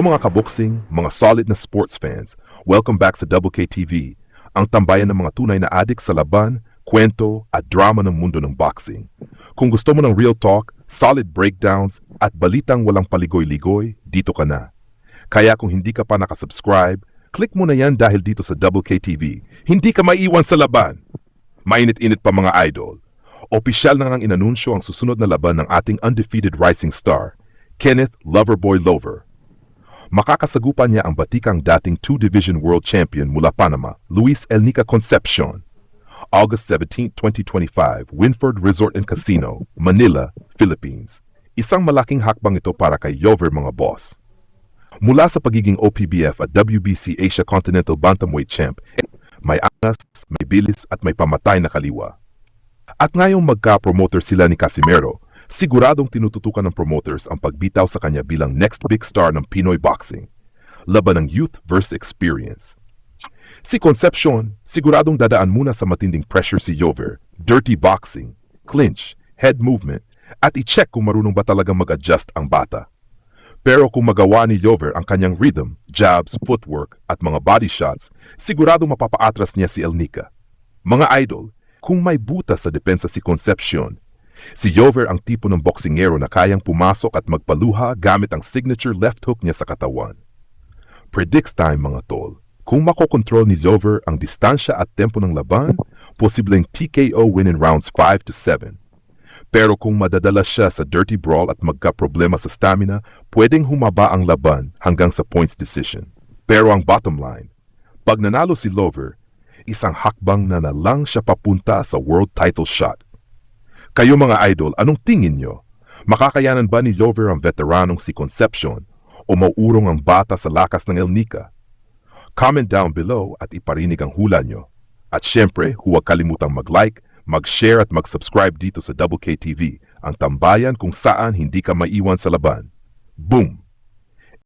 O mga kaboksing, mga solid na sports fans, welcome back sa Double K TV, ang tambayan ng mga tunay na adik sa laban, kwento at drama ng mundo ng boxing. Kung gusto mo ng real talk, solid breakdowns at balitang walang paligoy-ligoy, dito ka na. Kaya kung hindi ka pa nakasubscribe, click mo na yan dahil dito sa Double K TV, hindi ka maiwan sa laban. Mainit-init pa mga idol. Opisyal na ngang inanunsyo ang susunod na laban ng ating undefeated rising star, Kenneth Loverboy Lover. Makakasagupan niya ang batikang dating two-division world champion mula Panama, Luis Elnica Concepcion. August 17, 2025, Winford Resort and Casino, Manila, Philippines. Isang malaking hakbang ito para kay Yover mga boss. Mula sa pagiging OPBF at WBC Asia Continental Bantamweight Champ, may angas, may bilis at may pamatay na kaliwa. At ngayong magka-promoter sila ni Casimero, siguradong tinututukan ng promoters ang pagbitaw sa kanya bilang next big star ng Pinoy boxing. Laban ng youth versus experience. Si Concepcion, siguradong dadaan muna sa matinding pressure si Yover, dirty boxing, clinch, head movement, at i-check kung marunong ba talagang mag-adjust ang bata. Pero kung magawa ni Yover ang kanyang rhythm, jabs, footwork, at mga body shots, siguradong mapapaatras niya si Elnica. Mga idol, kung may buta sa depensa si Concepcion, si Yover ang tipo ng boksingero na kayang pumasok at magpaluha gamit ang signature left hook niya sa katawan. Predicts time mga tol. Kung makokontrol ni Yover ang distansya at tempo ng laban, posibleng TKO win in rounds 5 to 7. Pero kung madadala siya sa dirty brawl at magka-problema sa stamina, pwedeng humaba ang laban hanggang sa points decision. Pero ang bottom line, pag nanalo si Lover, isang hakbang na na lang siya papunta sa world title shot. Kayo mga idol, anong tingin nyo? Makakayanan ba ni Lover ang veteranong si Concepcion o mauurong ang bata sa lakas ng Elnica? Comment down below at iparinig ang hula nyo. At syempre, huwag kalimutang mag-like, mag-share at mag-subscribe dito sa Double K TV, ang tambayan kung saan hindi ka maiwan sa laban. Boom!